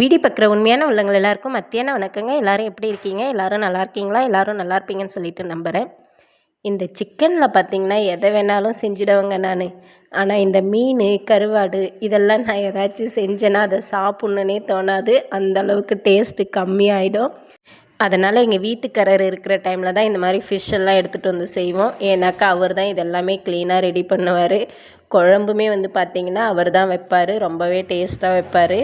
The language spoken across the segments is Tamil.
வீடியோ பார்க்குற உண்மையான உள்ளங்கள் எல்லாருக்கும் மத்தியான வணக்கங்க. எல்லாரும் எப்படி இருக்கீங்க? எல்லாரும் நல்லா இருக்கீங்களா? எல்லாரும் நல்லா இருப்பீங்கன்னு சொல்லிட்டு நம்புகிறேன் இந்த சிக்கனில் பார்த்தீங்கன்னா எதை வேணாலும் செஞ்சிடுவேங்க நான். ஆனால் இந்த மீன் கருவாடு இதெல்லாம் நான் ஏதாச்சும் செஞ்சேன்னா அதை சாப்பிட்ணுன்னே தோணாது. அந்த அளவுக்கு டேஸ்ட்டு கம்மியாயிடும். அதனால் எங்கள் வீட்டுக்காரர் இருக்கிற டைமில் தான் இந்த மாதிரி ஃபிஷ் எல்லாம் எடுத்துகிட்டு வந்து செய்வோம். ஏன்னாக்கா அவர் தான் இதெல்லாமே க்ளீனாக ரெடி பண்ணுவார். குழம்புமே வந்து பார்த்திங்கன்னா அவர் தான் வைப்பார். ரொம்பவே டேஸ்ட்டாக வைப்பார்.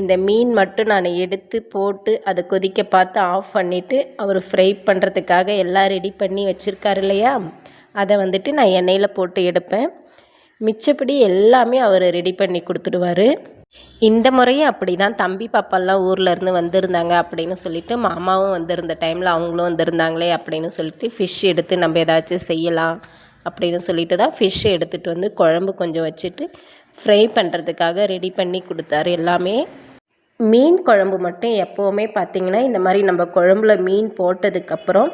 இந்த மீன் மட்டும் நான் எடுத்து போட்டு அதை கொதிக்க பார்த்து ஆஃப் பண்ணிவிட்டு அவர் ஃப்ரை பண்ணுறதுக்காக எல்லாம் ரெடி பண்ணி வச்சுருக்காரு இல்லையா? அதை வந்துட்டு நான் எண்ணெயில் போட்டு எடுப்பேன். மிச்சப்படி எல்லாமே அவர் ரெடி பண்ணி கொடுத்துடுவார். இந்த முறையும் அப்படி தான் தம்பி பாப்பாலாம் ஊரில் இருந்து வந்திருந்தாங்க அப்படின்னு சொல்லிட்டு மாமாவும் வந்திருந்த டைமில் அவங்களும் வந்திருந்தாங்களே அப்படின்னு சொல்லிட்டு ஃபிஷ் எடுத்து நம்ம ஏதாச்சும் செய்யலாம் அப்படின்னு சொல்லிட்டு தான் ஃபிஷ் எடுத்துகிட்டு வந்து குழம்பு கொஞ்சம் வச்சுட்டு ஃப்ரை பண்ணுறதுக்காக ரெடி பண்ணி கொடுத்தாரு எல்லாமே. மீன் குழம்பு மட்டும் எப்போவுமே பார்த்திங்கன்னா இந்த மாதிரி நம்ம குழம்புல மீன் போட்டதுக்கப்புறம்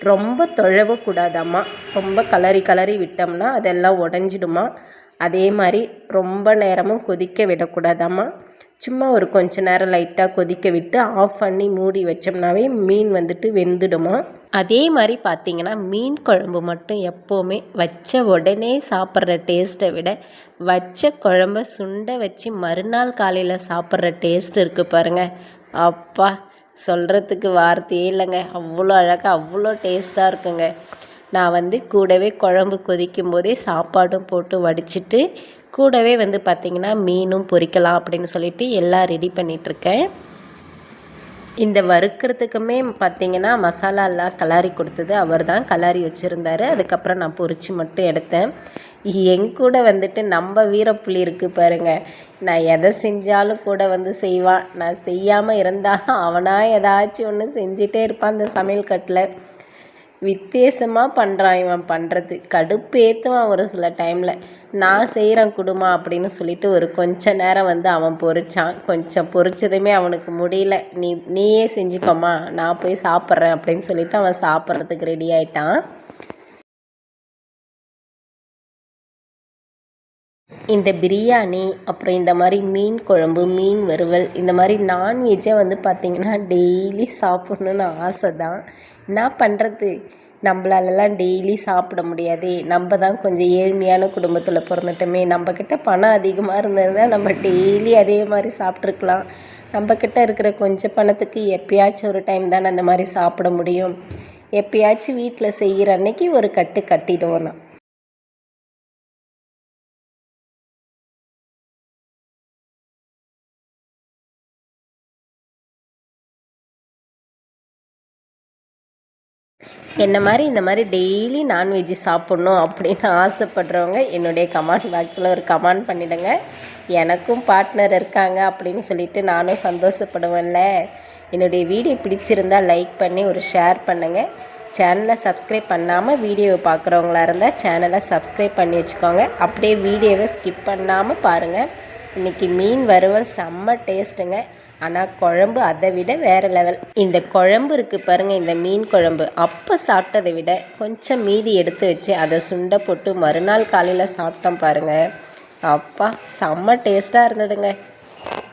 ரொம்ப தொழவக்கூடாதாம்மா ரொம்ப கலரி கலரி விட்டோம்னா அதெல்லாம் உடஞ்சிடுமா. அதே மாதிரி ரொம்ப நேரமும் கொதிக்க விடக்கூடாதாம்மா. சும்மா ஒரு கொஞ்ச நேரம் லைட்டாக கொதிக்க விட்டு ஆஃப் பண்ணி மூடி வச்சோம்னாவே மீன் வந்துட்டு வெந்துடுமா. அதே மாதிரி பார்த்தீங்கன்னா மீன் குழம்பு மட்டும் எப்போவுமே வச்ச உடனே சாப்பிட்ற டேஸ்ட்டை விட வச்ச குழம்ப சுண்ட வச்சு மறுநாள் காலையில் சாப்பிட்ற டேஸ்ட் இருக்குது பாருங்கள் அப்பா சொல்கிறதுக்கு வார்த்தையே இல்லைங்க. அவ்வளோ அழகாக அவ்வளோ டேஸ்ட்டாக இருக்குங்க. நான் வந்து கூடவே குழம்பு கொதிக்கும் போதே சாப்பாடும் போட்டு வடிச்சிட்டு கூடவே வந்து பார்த்திங்கன்னா மீனும் பொரிக்கலாம் அப்படின்னு சொல்லிட்டு எல்லாம் ரெடி பண்ணிகிட்ருக்கேன் இந்த வறுக்கிறதுக்குமே பார்த்திங்கன்னா மசாலாலாம் கலாரி கொடுத்தது. அவர் தான் கலாரி வச்சுருந்தார். அதுக்கப்புறம் நான் பொரித்து மட்டும் எடுத்தேன். என் கூட வந்துட்டு நம்ம வீரப்புலி இருக்குது பாருங்கள் நான் எதை செஞ்சாலும் கூட வந்து செய்வான். நான் செய்யாமல் இருந்தாலும் அவனாக ஏதாச்சும் ஒன்று செஞ்சிட்டே இருப்பான் அந்த சமையல் கட்டில். வித்தியாசமாக பண்ணுறான் இவன் பண்ணுறது கடுப்பேற்றுவான் ஒரு சில டைமில் நான் செய்கிறேன் குடுமா அப்படின்னு சொல்லிட்டு ஒரு கொஞ்ச நேரம் வந்து அவன் பொறிச்சான் கொஞ்சம் பொறிச்சதுமே அவனுக்கு முடியல. நீ நீயே செஞ்சுக்கோமா நான் போய் சாப்பிட்றேன் அப்படின்னு சொல்லிட்டு அவன் சாப்பிட்றதுக்கு ரெடி ஆயிட்டான். இந்த பிரியாணி அப்புறம் இந்த மாதிரி மீன் குழம்பு மீன் வறுவல் இந்த மாதிரி நான்வெஜ்ஜை வந்து பார்த்திங்கன்னா டெய்லி சாப்பிட்ணுன்னு ஆசை தான் என்ன பண்ணுறது நம்மளாலலாம் டெய்லி சாப்பிட முடியாதே. நம்ம தான் கொஞ்சம் ஏழ்மையான குடும்பத்தில் பிறந்துட்டோமே. நம்மக்கிட்ட பணம் அதிகமாக இருந்ததுன்னா நம்ம டெய்லி அதே மாதிரி சாப்பிட்ருக்கலாம் நம்மக்கிட்ட இருக்கிற கொஞ்சம் பணத்துக்கு எப்பயாச்சும் ஒரு டைம் தானே அந்த மாதிரி சாப்பிட முடியும். எப்பயாச்சும் வீட்டில் செய்கிற அன்னைக்கு ஒரு கட்டு கட்டிடுவோம் நான். என்ன மாதிரி இந்த மாதிரி டெய்லி நான்வெஜ் சாப்பிட்ணும் அப்படின்னு ஆசைப்படுறவங்க என்னுடைய கமெண்ட் பாக்ஸில் ஒரு கமெண்ட் பண்ணிவிடுங்க எனக்கும் பார்ட்னர் இருக்காங்க அப்படின்னு சொல்லிட்டு நானும் சந்தோஷப்படுவேன்ல. என்னுடைய வீடியோ பிடிச்சிருந்தால் லைக் பண்ணி ஒரு ஷேர் பண்ணுங்கள் சேனலை சப்ஸ்கிரைப் பண்ணாமல் வீடியோவை பார்க்குறவங்களா இருந்தால் சேனலை சப்ஸ்கிரைப் பண்ணி வச்சுக்கோங்க. அப்படியே வீடியோவை ஸ்கிப் பண்ணாமல் பாருங்கள் இன்றைக்கி மீன் வறுவல் செம்ம டேஸ்ட்டுங்க. ஆனால் குழம்பு அதை விட வேறு லெவல். இந்த குழம்பு இருக்குது பாருங்கள் இந்த மீன் குழம்பு. அப்போ சாப்பிட்டதை விட கொஞ்சம் மீதி எடுத்து வச்சு அதை சுண்டை போட்டு மறுநாள் காலையில் சாப்பிட்டோம் பாருங்கள் அப்பா செம்ம டேஸ்ட்டாக இருந்ததுங்க.